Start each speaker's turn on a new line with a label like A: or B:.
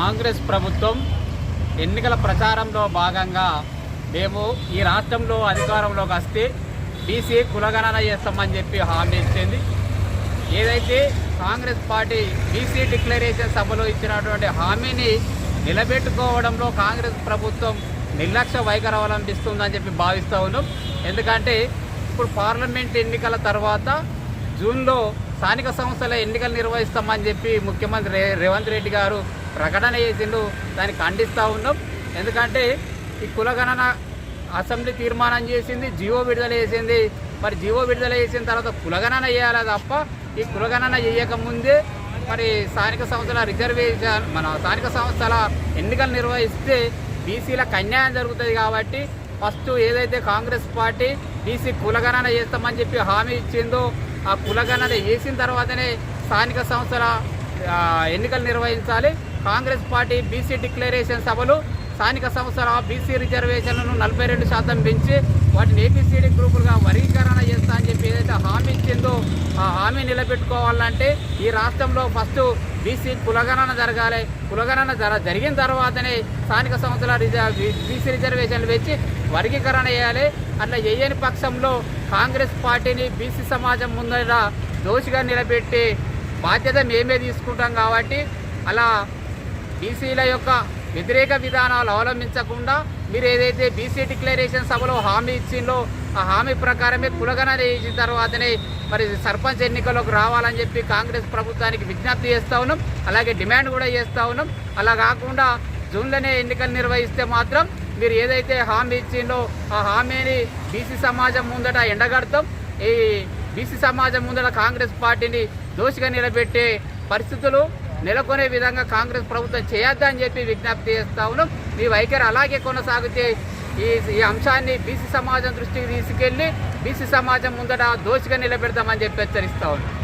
A: కాంగ్రెస్ ప్రభుత్వం ఎన్నికల ప్రచారంలో భాగంగా మేము ఈ రాష్ట్రంలో అధికారంలోకి వస్తే బీసీ కులగణన చేస్తామని చెప్పి హామీ ఇచ్చింది. ఏదైతే కాంగ్రెస్ పార్టీ బీసీ డిక్లరేషన్ సభలో ఇచ్చినటువంటి హామీని నిలబెట్టుకోవడంలో కాంగ్రెస్ ప్రభుత్వం నిర్లక్ష్య వైఖరి అవలంబిస్తుందని చెప్పి భావిస్తూ ఉన్నాం. ఎందుకంటే ఇప్పుడు పార్లమెంట్ ఎన్నికల తర్వాత జూన్లో స్థానిక సంస్థల ఎన్నికలు నిర్వహిస్తామని చెప్పి ముఖ్యమంత్రి రేవంత్ రెడ్డి గారు ప్రకటన చేసిండు దాన్ని ఖండిస్తూ ఉన్నాం. ఎందుకంటే ఈ కులగణన అసెంబ్లీ తీర్మానం చేసింది జియో విడుదల చేసింది. మరి జీవో విడుదల చేసిన తర్వాత కులగణన చేయాలి తప్ప ఈ కులగణన చేయకముందే మరి స్థానిక సంస్థల రిజర్వేషన్ మన స్థానిక సంస్థల ఎన్నికలు నిర్వహిస్తే బీసీలకు అన్యాయం జరుగుతుంది కాబట్టి ఫస్ట్ ఏదైతే కాంగ్రెస్ పార్టీ బీసీ కులగణన చేస్తామని చెప్పి హామీ ఇచ్చిందో ఆ కులగణన చేసిన తర్వాతనే స్థానిక సంస్థల ఎన్నికలు నిర్వహించాలి. కాంగ్రెస్ పార్టీ బీసీ డిక్లరేషన్ సభలు స్థానిక సంస్థల బీసీ రిజర్వేషన్లను నలభై రెండు శాతం పెంచి వాటిని ఏపీసీడీ గ్రూపులుగా వర్గీకరణ చేస్తా అని చెప్పి ఏదైతే హామీ ఇచ్చిందో ఆ హామీ నిలబెట్టుకోవాలంటే ఈ రాష్ట్రంలో ఫస్ట్ బీసీ కులగణన జరగాలి. కులగణన జర జరిగిన తర్వాతనే స్థానిక సంస్థల రిజర్వ్ బీసీ రిజర్వేషన్లు పెంచి వర్గీకరణ చేయాలి. అట్లా చేయని పక్షంలో కాంగ్రెస్ పార్టీని బీసీ సమాజం ముందర దోషిగా నిలబెట్టి బాధ్యత మేమే తీసుకుంటాం కాబట్టి అలా బీసీల యొక్క వ్యతిరేక విధానాలు అవలంబించకుండా మీరు ఏదైతే బీసీ డిక్లరేషన్ సభలో హామీ ఇచ్చిందో ఆ హామీ ప్రకారమే కులగణన చేసిన తర్వాతనే మరి సర్పంచ్ ఎన్నికలకు రావాలని చెప్పి కాంగ్రెస్ ప్రభుత్వానికి విజ్ఞప్తి చేస్తూ ఉన్నాం. అలాగే డిమాండ్ కూడా చేస్తూ ఉన్నాం. అలా కాకుండా జూన్లోనే ఎన్నికలు నిర్వహిస్తే మాత్రం మీరు ఏదైతే హామీ ఇచ్చిందో ఆ హామీని బీసీ సమాజం ముందట ఎండగడతాం. ఈ బీసీ సమాజం ముందట కాంగ్రెస్ పార్టీని దోషిగా నిలబెట్టే పరిస్థితులు నెలకొనే విధంగా కాంగ్రెస్ ప్రభుత్వం చేయొద్దని చెప్పి విజ్ఞప్తి చేస్తా ఉన్నాం. మీ వైఖరి అలాగే కొనసాగితే ఈ ఈ అంశాన్ని బీసీ సమాజం దృష్టికి తీసుకెళ్ళి బీసీ సమాజం ముందట దోషిగా నిలబెడతామని చెప్పి హెచ్చరిస్తా ఉన్నాం.